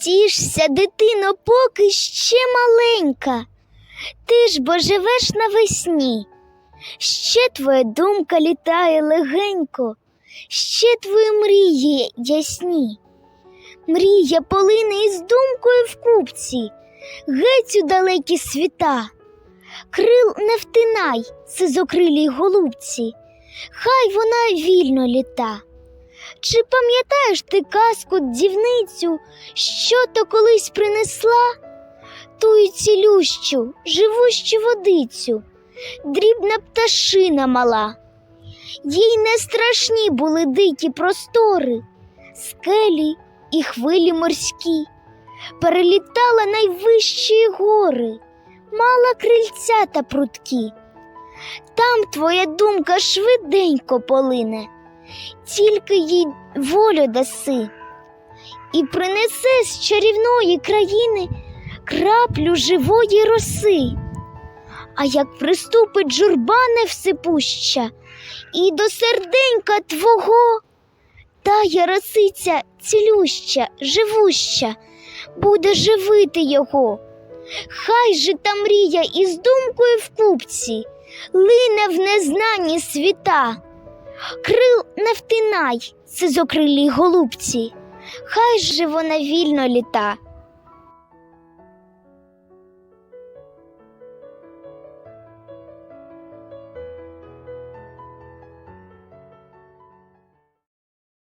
Тішся, дитино, поки ще маленька. Ти ж бо живеш навесні. Ще твоя думка літає легенько, ще твої мрії ясні. Мрія полине із думкою в купці, геть у далекі світа. Крил не втинай, сизокрилій голубці, хай вона вільно літа. Чи пам'ятаєш ти казку дівницю, що то колись принесла? Тую цілющу, живущу водицю, дрібна пташина мала. Їй не страшні були дикі простори, скелі і хвилі морські, перелітала найвищі гори, мала крильця та прутки. Там твоя думка швиденько полине, тільки їй волю даси, і принесе з чарівної країни краплю живої роси. А як приступить журба невсипуща, і до серденька твого, тая росиця цілюща, живуща, буде живити його. Хай же та мрія із думкою в купці, лине в незнані світа. Крил не втинай, сизокрилій голубці, хай же вона вільно літа.